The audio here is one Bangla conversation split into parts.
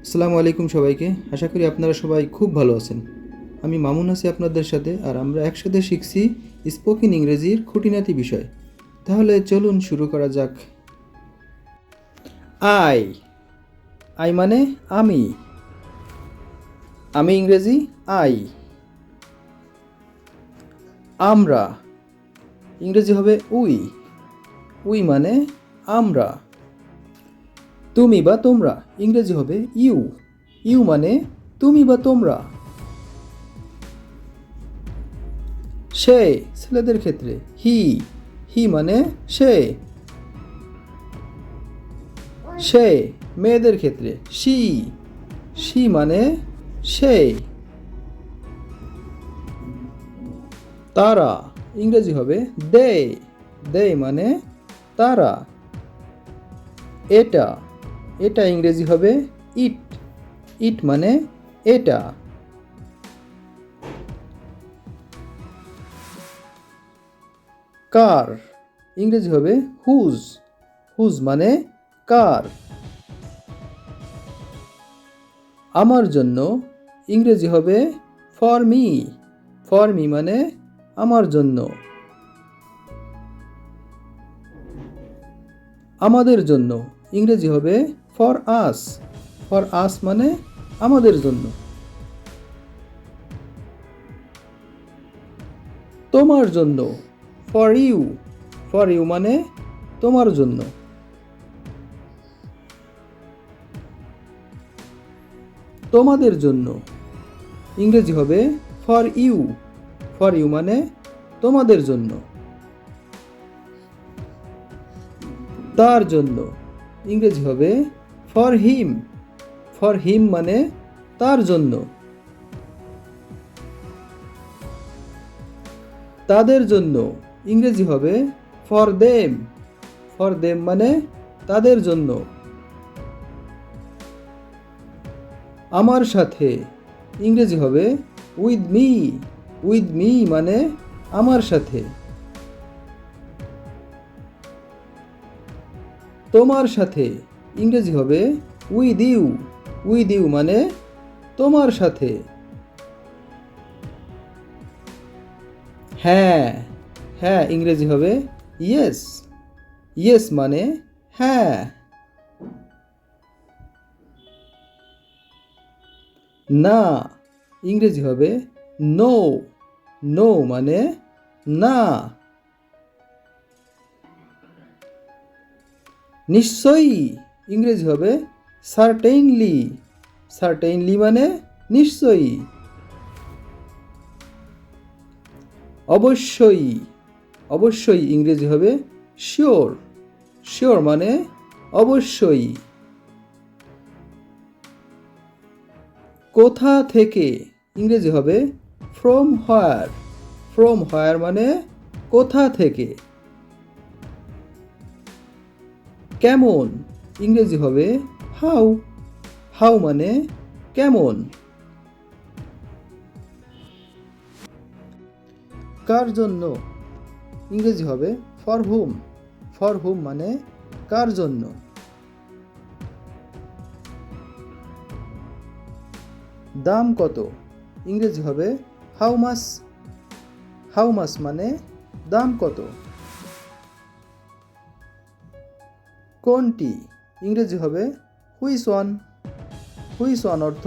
আসসালামু আলাইকুম সবাইকে। আশা করি আপনারা সবাই খুব ভালো আছেন। আমি মামুন আছি আপনাদের সাথে আর আমরা একসাথে শিখছি স্পোকেন ইংরেজির খুঁটিনাটি বিষয়। তাহলে চলুন শুরু করা যাক। আই। আই মানে আমি। আমি ইংরেজি, আই। আমরা। ইংরেজি হবে উই। উই মানে আমরা। তুমি বা তোমরা, ইংরেজি হবে ইউ। ইউ মানে তুমি বা তোমরা। সে, ছেলেদের ক্ষেত্রে, হি। হি মানে সে। সে, মেয়েদের ক্ষেত্রে শি শি মানে সে। তারা, ইংরেজি হবে দে। দে মানে তারা। এটা। এটা ইংরেজি হবে ইট। ইট মানে এটা। কার। ইংরেজি হবে হুজ। হুজ মানে কার। আমার জন্য ইংরেজি হবে ফর মি। ফর মি মানে আমার জন্য। আমাদের জন্য ইংরেজি হবে ফর আস। ফর আস মানে আমাদের জন্য। তোমার জন্য। For you. ফর ইউ মানে তোমার জন্য। তোমাদের জন্য। ইংরেজি হবে ফর ইউ। ফর ইউ মানে তোমাদের জন্য। তার জন্য। ইংরেজি হবে ফর হিম ফর হিম মানে তার জন্য। তাদের জন্য। ইংরেজি হবে ফর দেম ফর দেম মানে তাদের জন্য। আমার সাথে। ইংরেজি হবে উইথ মি উইথ মি মানে আমার সাথে। তোমার সাথে। ইংরেজি হবে উইথ ইউ উইথ ইউ মানে তোমার সাথে। হ্যাঁ হ্যাঁ ইংরেজি হবে ইয়েস ইয়েস মানে হ্যাঁ। না, ইংরেজি হবে নো নো মানে না। নিশ্চয়ই। ইংরেজি হবে সার্টেইনলি সার্টেইনলি মানে নিশ্চয়ই। অবশ্যই। অবশ্যই ইংরেজি হবে শিওর শিওর মানে অবশ্যই। কোথা থেকে? ইংরেজি হবে ফ্রম হোয়ার ফ্রম হোয়ার মানে কোথা থেকে? কেমন? ইংরেজি হবে হাউ। হাউ মানে কেমন? কার জন্য? ইংরেজি হবে ফর হুম ফর হুম মানে কার জন্য? দাম কত? ইংরেজি হবে হাউ মাস হাউ মাস মানে দাম কত? কোনটি? ইংরেজি হবে হুইস ওয়ান। হুইস ওয়ান অর্থ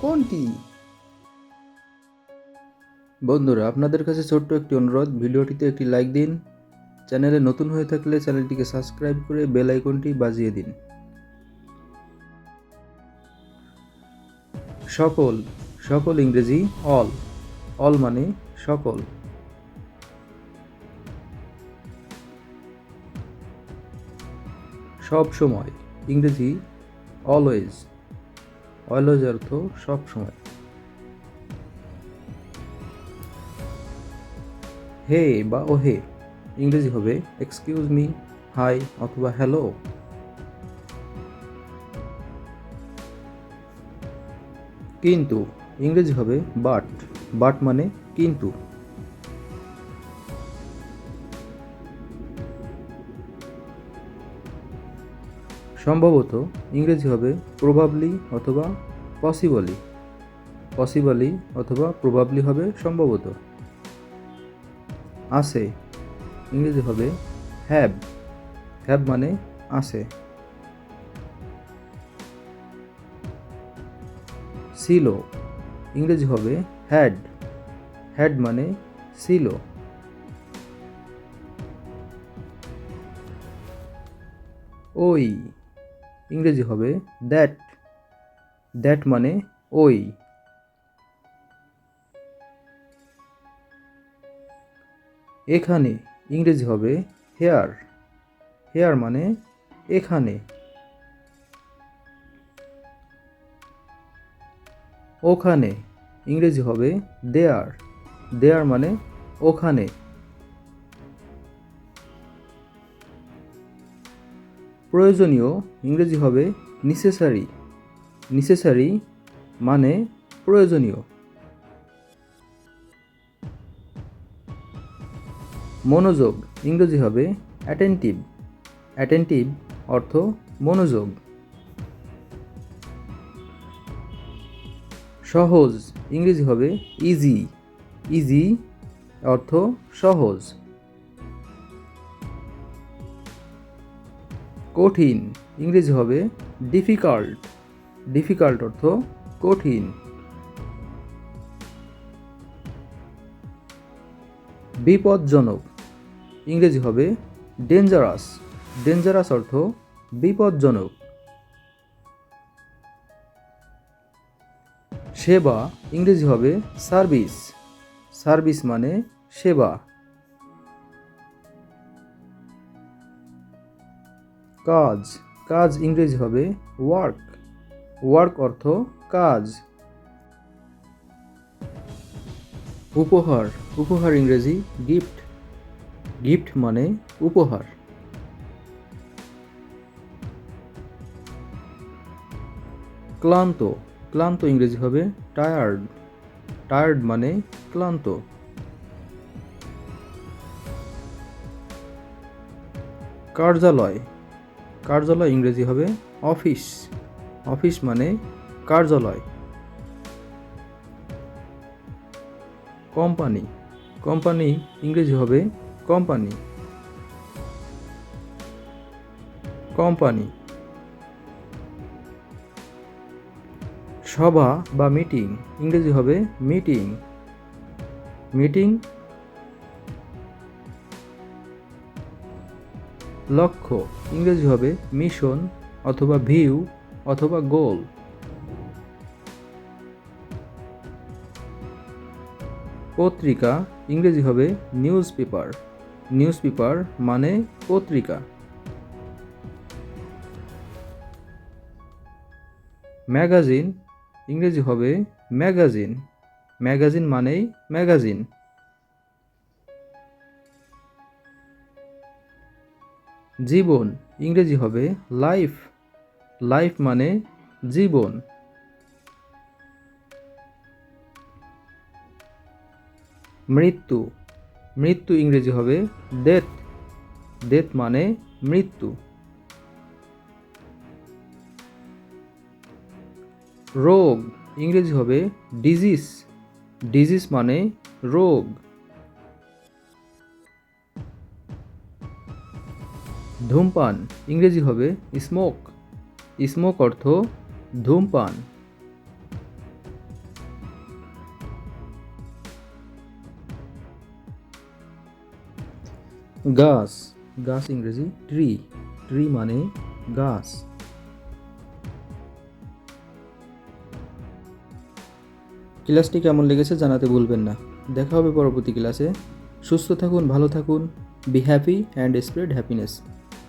কোনটি? বন্ধুরা, আপনাদের কাছে ছোট্ট একটি অনুরোধ, ভিডিওটিতে একটি লাইক দিন, চ্যানেলে নতুন হয়ে থাকলে চ্যানেলটিকে সাবস্ক্রাইব করে বেল আইকনটি বাজিয়ে দিন। সকল সকল ইংরেজি অল অল মানে সকল। সব সময়। ইংরেজি অলওয়েজ অলওয়েজ অর্থ সব সময়। হে বা ও হে, ইংরেজি হবে এক্সকিউজ মি হাই অথবা হ্যালো কিন্তু ইংরেজি হবে বাট বাট মানে কিন্তু। সম্ভবত ইংরেজি হবে প্রভাবলি অথবা পসিবলি পসিবলি অথবা প্রভাবলি হবে সম্ভবত। আসে ইংরেজি হবে হ্যাব হ্যাব মানে আসে ছিল। ইংরেজি হবে হ্যাড হ্যাড মানে ছিল। ওই। ইংরেজি হবে দ্যাট দ্যাট মানে ওই। এখানে ইংরেজি হবে হেয়ার হেয়ার মানে এখানে। ওখানে ইংরেজি হবে দেয়ার দেয়ার মানে ওখানে। প্রয়োজনীয় ইংরেজি হবে নিসেসারি নিসেসারি মানে প্রয়োজনীয়। মনোযোগ ইংরেজি হবে অ্যাটেন্টিভ অ্যাটেন্টিভ অর্থ মনোযোগ। সহজ ইংরেজি হবে ইজি ইজি অর্থ সহজ। কঠিন। ইংরেজি হবে ডিফিকাল্ট ডিফিকাল্ট অর্থ কঠিন। বিপজ্জনক। ইংরেজি হবে ডেঞ্জারাস ডেঞ্জারাস অর্থ বিপজ্জনক। সেবা। ইংরেজি হবে সার্ভিস সার্ভিস মানে সেবা। কাজ। কাজ ইংরেজি হবে ওয়ার্ক ওয়ার্ক অর্থ কাজ। উপহার। উপহার ইংরেজি গিফট গিফট মানে উপহার। ক্লান্ত। ক্লান্ত ইংরেজি হবে টায়ার্ড টায়ার্ড মানে ক্লান্ত। কার্যালয়। কার্যালয় ইংরেজি হবে অফিস। অফিস মানে কার্যালয়। কোম্পানি। কোম্পানি ইংরেজি হবে কোম্পানি। কোম্পানি। সভা বা মিটিং ইংরেজি হবে মিটিং। মিটিং লক্ষ্য, ইংরেজি হবে মিশন অথবা ভিউ অথবা গোল পত্রিকা, ইংরেজি হবে নিউজ পেপার নিউজ পেপার মানে পত্রিকা। ম্যাগাজিন ইংরেজি হবে ম্যাগাজিন ম্যাগাজিন মানেই ম্যাগাজিন জীবন, ইংরেজি হবে লাইফ। লাইফ মানে জীবন। মৃত্যু। মৃত্যু ইংরেজি হবে ডেথ ডেথ মানে মৃত্যু। রোগ, ইংরেজি হবে ডিজিজ ডিজিজ মানে রোগ। ধূমপান, ইংরেজি হবে স্মোক স্মোক অর্থ ধূমপান। গাছ গাছ ইংরেজি ট্রি ট্রি মানে গাছ। ক্লাসটি কেমন লেগেছে জানাতে ভুলবেন না। দেখা হবে পরবর্তী ক্লাসে। সুস্থ থাকুন, ভালো থাকুন be happy and spread happiness